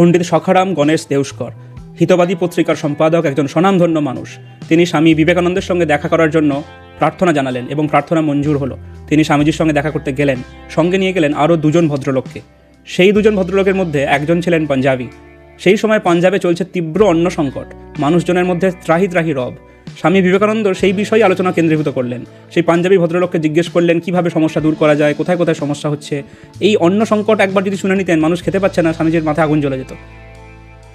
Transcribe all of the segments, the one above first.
পণ্ডিত সখারাম গণেশ দেউস্কর হিতবাদী পত্রিকার সম্পাদক একজন স্বনামধন্য মানুষ। তিনি স্বামী বিবেকানন্দের সঙ্গে দেখা করার জন্য প্রার্থনা জানালেন এবং প্রার্থনা মঞ্জুর হলো। তিনি স্বামীজির সঙ্গে দেখা করতে গেলেন, সঙ্গে নিয়ে গেলেন আরও দুজন ভদ্রলোককে। সেই দুজন ভদ্রলোকের মধ্যে একজন ছিলেন পাঞ্জাবি। সেই সময় পাঞ্জাবে চলছে তীব্র অন্ন সংকট মানুষজনের মধ্যে ত্রাহি ত্রাহি রব। স্বামী বিবেকানন্দ সেই বিষয়ে আলোচনা কেন্দ্রীভূত করলেন। সেই পাঞ্জাবি ভদ্রলোককে জিজ্ঞেস করলেন, কীভাবে সমস্যা দূর করা যায়? কোথায় কোথায় সমস্যা হচ্ছে? এই অন্ন সংকট একবার যদি শুনে নিতেন, মানুষ খেতে পাচ্ছে না, স্বামীজির মাথায় আগুন জ্বলে যেত।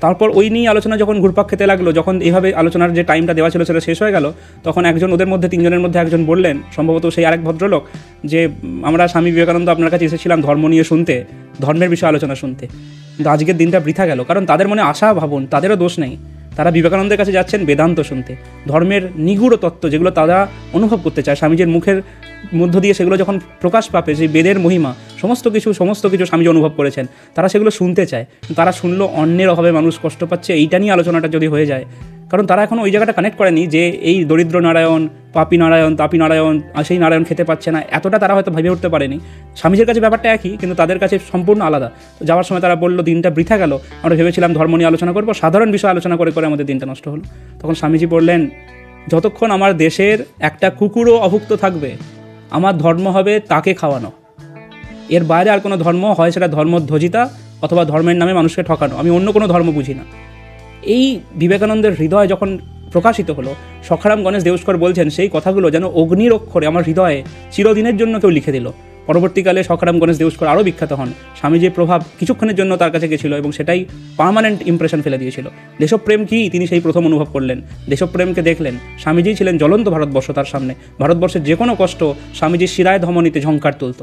তারপর ওই নিয়ে আলোচনা যখন ঘুরপাক খেতে লাগল, যখন এইভাবে আলোচনার যে টাইমটা দেওয়া ছিল সেটা শেষ হয়ে গেল, তখন একজন ওদের মধ্যে, তিনজনের মধ্যে একজন বললেন, সম্ভবত সেই আরেক ভদ্রলোক, যে, আমরা স্বামী বিবেকানন্দ আপনার কাছে এসেছিলাম ধর্ম নিয়ে শুনতে, ধর্মের বিষয়ে আলোচনা শুনতে। কিন্তু আজকের দিনটা বৃথা গেল, কারণ তাদের মনে আশা ভাবুন, তাদেরও দোষ নেই। তারা বিবেকানন্দের কাছে যাচ্ছেন বেদান্ত শুনতে। ধর্মের নিগুড় তত্ত্ব যেগুলো তারা অনুভব করতে চায়, স্বামীজির মুখের মধ্য দিয়ে সেগুলো যখন প্রকাশ পাবে যে বেদের মহিমা, সমস্ত কিছু সমস্ত কিছু স্বামীজি অনুভব করেছেন। তারা সেগুলো শুনতে চায়। তারা শুনলো অন্যের অভাবে মানুষ কষ্ট পাচ্ছে, এইটা নিয়ে আলোচনাটা যদি হয়ে যায়। কারণ তারা এখন ওই জায়গাটা কানেক্ট করেনি যে এই দরিদ্র নারায়ণ পাপি নারায়ণ, তাপি নারায়ণ সেই নারায়ণ খেতে পাচ্ছে না। এতটা তারা হয়তো ভেবে উঠতে পারেনি। স্বামীজির কাছে ব্যাপারটা একই, কিন্তু তাদের কাছে সম্পূর্ণ আলাদা। যাওয়ার সময় তারা বলল, দিনটা বৃথা গেল। আমরা ভেবেছিলাম ধর্ম নিয়ে আলোচনা করব, সাধারণ বিষয় আলোচনা করে করে আমাদের দিনটা নষ্ট হলো। তখন স্বামীজি বললেন, যতক্ষণ আমার দেশের একটা কুকুরও অভুক্ত থাকবে, আমার ধর্ম হবে তাকে খাওয়ানো। এর বাইরে আর কোনো ধর্ম হয় সেটা ধর্মধ্বজিতা অথবা ধর্মের নামে মানুষকে ঠকানো। আমি অন্য কোনো ধর্ম বুঝি না। এই বিবেকানন্দের হৃদয় যখন প্রকাশিত হলো। সখারাম গণেশ দেউস্কর বলছেন, সেই কথাগুলো যেন অগ্নির অক্ষরে আমার হৃদয়ে চিরদিনের জন্য কেউ লিখে দিল। পরবর্তীকালে সখারাম গণেশ দেউস্কর আরও বিখ্যাত হন। স্বামীজির প্রভাব কিছুক্ষণের জন্য তার কাছে গেছিল এবং সেটাই পার্মানেন্ট ইমপ্রেশন ফেলে দিয়েছিল। দেশপ্রেম কি? তিনি সেই প্রথম অনুভব করলেন। দেশপ্রেমকে দেখলেন। স্বামীজি ছিলেন জ্বলন্ত ভারতবর্ষ তার সামনে। ভারতবর্ষের যে কোনো কষ্ট স্বামীজির শিরায় ধমনীতে ঝঙ্কার তুলত।